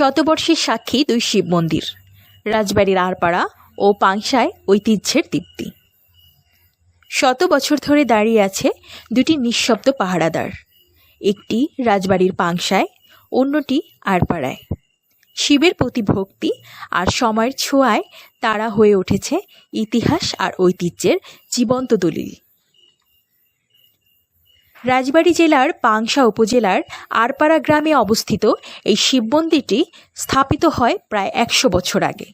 শতবর্ষের সাক্ষী দুই শিব মন্দির, রাজবাড়ির আরপাড়া ও পাংশায় ঐতিহ্যের দীপ্তি। শত বছর ধরে দাঁড়িয়ে আছে দুটি নিঃশব্দ পাহারাদার, একটি রাজবাড়ির পাংশায়, অন্যটি আরপাড়ায়। শিবের প্রতি ভক্তি আর সময়ের ছোঁয়ায় তারা হয়ে উঠেছে ইতিহাস আর ঐতিহ্যের জীবন্ত দলিল। রাজবাড়ী জেলার পাংশা উপজেলার আরপাড়া গ্রামে অবস্থিত এই শিব মন্দিরটি স্থাপিত হয় প্রায় একশো বছর আগে।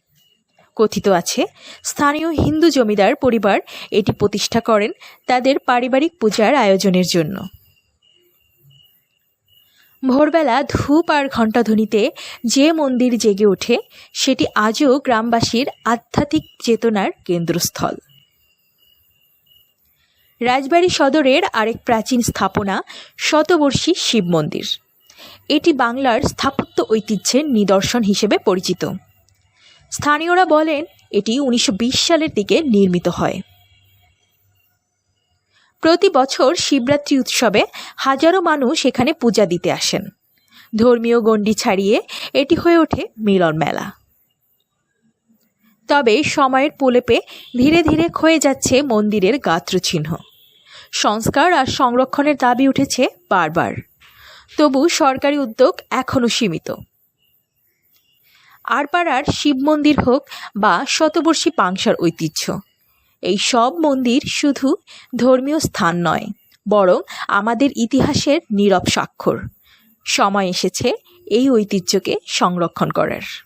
কথিত আছে, স্থানীয় হিন্দু জমিদার পরিবার এটি প্রতিষ্ঠা করেন তাদের পারিবারিক পূজার আয়োজনের জন্য। ভোরবেলা ধূপ আর ঘণ্টাধ্বনিতে যে মন্দির জেগে ওঠে, সেটি আজও গ্রামবাসীর আধ্যাত্মিক চেতনার কেন্দ্রস্থল। রাজবাড়ী সদরের আরেক প্রাচীন স্থাপনা শতবর্ষী শিব মন্দির। এটি বাংলার স্থাপত্য ঐতিহ্যের নিদর্শন হিসেবে পরিচিত। স্থানীয়রা বলেন, এটি উনিশশো বিশ সালের দিকে নির্মিত হয়। প্রতি বছর শিবরাত্রি উৎসবে হাজারো মানুষ এখানে পূজা দিতে আসেন। ধর্মীয় গণ্ডি ছাড়িয়ে এটি হয়ে ওঠে মিলন মেলা। তবে সময়ের প্রলেপে ধীরে ধীরে ক্ষয়ে যাচ্ছে মন্দিরের গাত্রচিহ্ন। সংস্কার আর সংরক্ষণের দাবি উঠেছে বারবার। তবু সরকারি উদ্যোগ এখনও সীমিত। আরপাড়ার শিব মন্দির হোক বা শতবর্ষী পাংশার ঐতিহ্য, এই সব মন্দির শুধু ধর্মীয় স্থান নয়, বরং আমাদের ইতিহাসের নীরব স্বাক্ষর। সময় এসেছে এই ঐতিহ্যকে সংরক্ষণ করার।